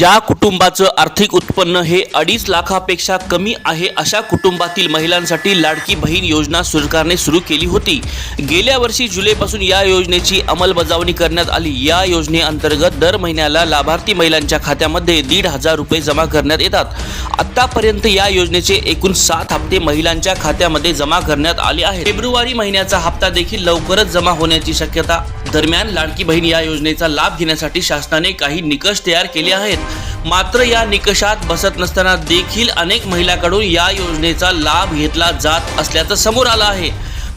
ज्या कुटुंबाचं आर्थिक उत्पन्न हे अडीच लाखापेक्षा कमी आहे अशा कुटुंबातील महिलांसाठी लाडकी बहीण योजना सरकारने सुरू केली होती. गेल्या वर्षी जुलैपासून या योजनेची अंमलबजावणी करण्यात आली. या योजनेअंतर्गत दर महिन्याला लाभार्थी महिलांच्या खात्यामध्ये दीड हजार रुपये जमा करण्यात येतात. आत्तापर्यंत या योजनेचे एकूण सात हप्ते महिलांच्या खात्यामध्ये जमा करण्यात आले आहेत. फेब्रुवारी महिन्याचा हप्ता देखील लवकरच जमा होण्याची शक्यता दरम्यान लाडकी बहीण या योजनेचा लाभ घेण्यासाठी शासनाने काही निकष तयार केले आहेत. मात्र या निकषात बसत नसताना देखील अनेक महिलांकडून या योजनेचा लाभ घेतला जात असल्याचं समोर आलं आहे.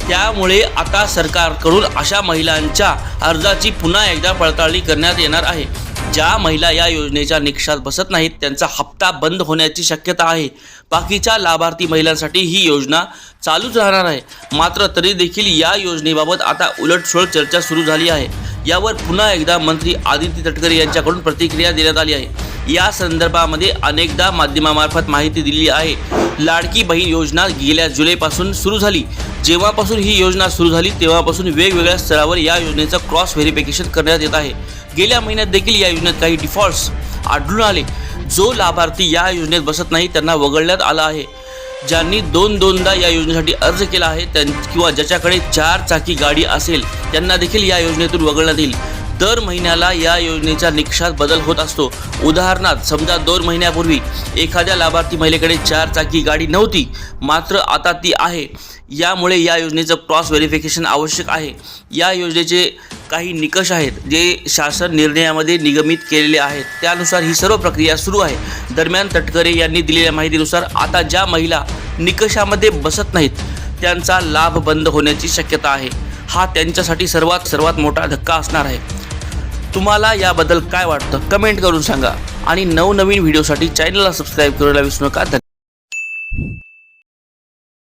त्यामुळे आता सरकारकडून अशा महिलांच्या अर्जाची पुन्हा एकदा पडताळणी करण्यात येणार आहे. ज्या महिला या योजनेच्या निकषात बसत नाहीत त्यांचा हप्ता बंद होण्याची शक्यता आहे. बाकीच्या लाभार्थी महिलांसाठी ही योजना चालूच राहणार आहे. मात्र तरी देखील या योजनेबाबत आता उलटसुलट चर्चा सुरू झाली आहे. यावर पुन्हा एकदा मंत्री आदित्य तटकरे यांच्याकडून प्रतिक्रिया देण्यात आली आहे. या संदर्भामध्ये अनेकदा माध्यमामार्फत माहिती दिली आहे. लाडकी बहीण योजना गेल्या जुलैपासून सुरू झाली. जेव्हापासून ही योजना सुरू झाली तेव्हापासून वेगवेगळ्या स्तरावर या योजनेचं क्रॉस व्हेरिफिकेशन करण्यात येत आहे. गेल्या महिन्यात देखील या योजनेत काही डिफॉल्ट्स आढळून आले. जो लाभार्थी या योजनेत बसत नाही त्यांना वगळण्यात आला आहे. ज्यांनी दोन दोनदा या योजनेसाठी अर्ज केला आहे त्यां किंवा ज्याच्याकडे चार चाकी गाडी असेल त्यांना देखील या योजनेतून वगळण्यात येईल. दर महिन्याला या योजनेच्या निकषात बदल होत असतो. उदाहरणार्थ समजा दोन महिन्यापूर्वी एखाद्या लाभार्थी महिलेकडे चार चाकी गाडी नव्हती मात्र आता ती आहे. यामुळे या योजनेचं क्रॉस व्हेरिफिकेशन आवश्यक आहे. या योजनेचे काही निकष आहेत जे शासन निर्णयामध्ये निगमित केलेले आहेत. त्यानुसार ही सर्व प्रक्रिया सुरू आहे. दरम्यान तटकरे यांनी दिलेल्या माहितीनुसार आता ज्या महिला निकषामध्ये बसत नाहीत त्यांचा लाभ बंद होण्याची शक्यता आहे. हा त्यांच्यासाठी सर्वात सर्वात मोठा धक्का असणार आहे. तुम्हाला याबद्दल काय वाटतं? कमेंट करून सांगा. आणि नवनवीन व्हिडिओसाठी चॅनलला सबस्क्राईब करायला विसरू नका.